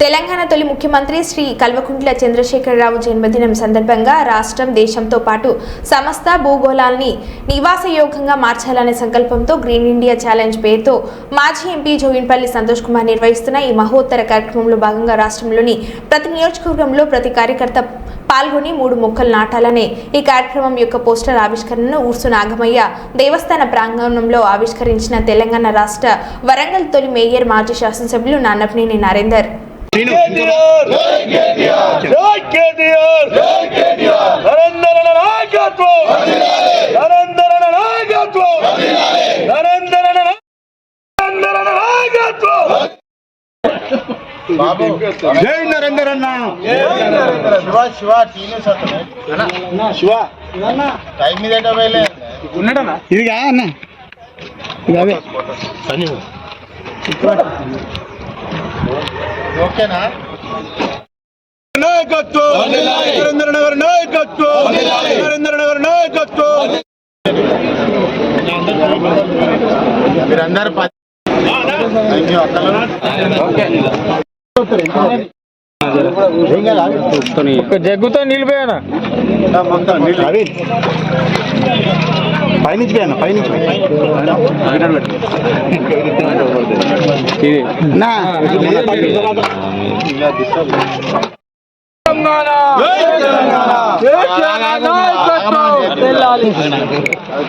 తెలంగాణ తొలి ముఖ్యమంత్రి శ్రీ కల్వకుంట్ల చంద్రశేఖరరావు జన్మదినం సందర్భంగా రాష్ట్రం దేశంతో పాటు సమస్త భూగోళాల్ని నివాసయోగంగా మార్చాలనే సంకల్పంతో గ్రీన్ ఇండియా ఛాలెంజ్ పేరుతో మాజీ ఎంపీ జోగిన్పల్లి సంతోష్ కుమార్ నిర్వహిస్తున్న ఈ మహోత్తర కార్యక్రమంలో భాగంగా రాష్ట్రంలోని ప్రతి నియోజకవర్గంలో ప్రతి కార్యకర్త పాల్గొని మూడు మొక్కలు నాటాలనే ఈ కార్యక్రమం యొక్క పోస్టర్ ఆవిష్కరణను ఊర్సు నాగమయ్య దేవస్థాన ప్రాంగణంలో ఆవిష్కరించిన తెలంగాణ రాష్ట్ర వరంగల్ తొలి మేయర్ మాజీ శాసనసభ్యులు నాన్నపనేని నరేందర్. నరేంద్ర నాయకత్వం! నరేంద్ర నాయకత్వం! నరేంద్ర నరేంద్ర నాయకత్వం! జై నరేంద్ర అన్న! శివ శివ శివ. టైం మీద ఉన్నాడన్నా ఇది కా అన్న? ఇది ఓకేనా? నాయకత్వం! నరేంద్ర నగర్ నాయకత్వం! నరేంద్ర నగర్ నాయకత్వం! మీరందరూ జగ్గుతో నిలిపోయానా? పైనుంచి పోయాను పైనుంచి నా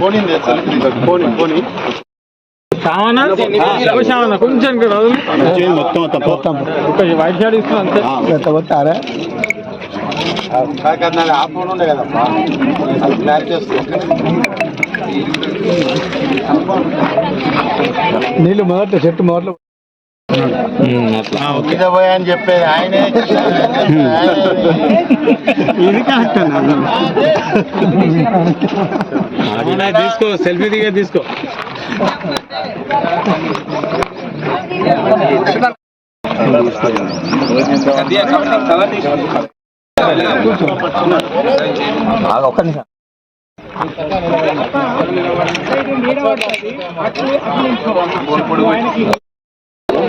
పోనీ పోనీ కొంచెం మొత్తం మొత్తం మొత్తం వైట్ షాట్ ఇస్తున్నా అంతే ఆ ఫోన్ ఉండే కదమ్మా అది బ్లాక్ చేస్తుంది నీళ్ళు మొదట చెట్టు మొదట్లో మీద పోయా అని చెప్పేది ఆయనే ఇది కరెక్ట్ తీసుకో సెల్ఫీ దిగే తీసుకో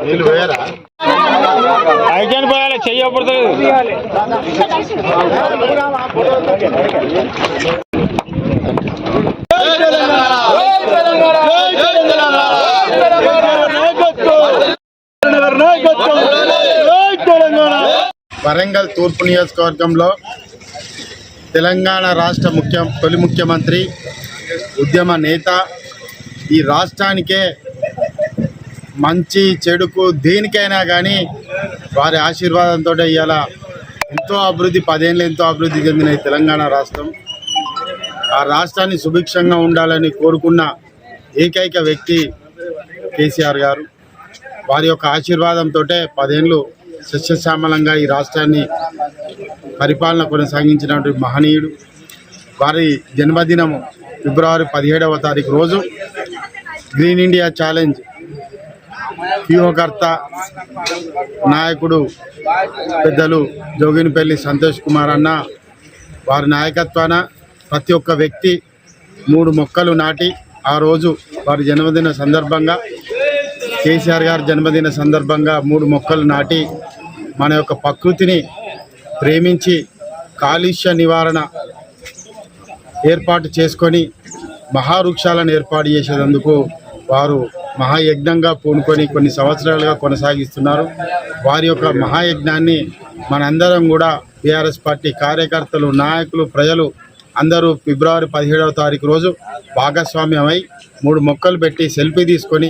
నీళ్ళు పోయారా? పోయాలి వరంగల్ తూర్పు నియోజకవర్గంలో తెలంగాణ రాష్ట్ర ముఖ్య తొలి ముఖ్యమంత్రి ఉద్యమ నేత ఈ రాష్ట్రానికే మంచి చెడుకు దేనికైనా కానీ వారి ఆశీర్వాదంతో ఇవాళ ఎంతో అభివృద్ధి పదేళ్ళు ఎంతో అభివృద్ధి చెందిన తెలంగాణ రాష్ట్రం. ఆ రాష్ట్రాన్ని సుభిక్షంగా ఉండాలని కోరుకున్న ఏకైక వ్యక్తి కేసీఆర్ గారు. వారి యొక్క ఆశీర్వాదంతో పదేళ్ళు సస్యశ్యామలంగా ఈ రాష్ట్రాన్ని పరిపాలన కొనసాగించినటువంటి మహనీయుడు. వారి జన్మదినము ఫిబ్రవరి పదిహేడవ తారీఖు రోజు గ్రీన్ ఇండియా ఛాలెంజ్ వ్యూహకర్త నాయకుడు పెద్దలు జోగినిపల్లి సంతోష్ కుమార్ అన్న వారి నాయకత్వాన ప్రతి ఒక్క వ్యక్తి మూడు మొక్కలు నాటి ఆ రోజు వారి జన్మదిన సందర్భంగా కేసీఆర్ గారి జన్మదిన సందర్భంగా మూడు మొక్కలు నాటి మన యొక్క ప్రకృతిని ప్రేమించి కాలుష్య నివారణ ఏర్పాటు చేసుకొని మహావృక్షాలను ఏర్పాటు చేసేందుకు వారు మహాయజ్ఞంగా పూనుకొని కొన్ని సంవత్సరాలుగా కొనసాగిస్తున్నారు. వారి యొక్క మహాయజ్ఞాన్ని మనందరం కూడా బీఆర్ఎస్ పార్టీ కార్యకర్తలు నాయకులు ప్రజలు అందరూ ఫిబ్రవరి పదిహేడవ తారీఖు రోజు భాగస్వామ్యమై మూడు మొక్కలు పెట్టి సెల్ఫీ తీసుకొని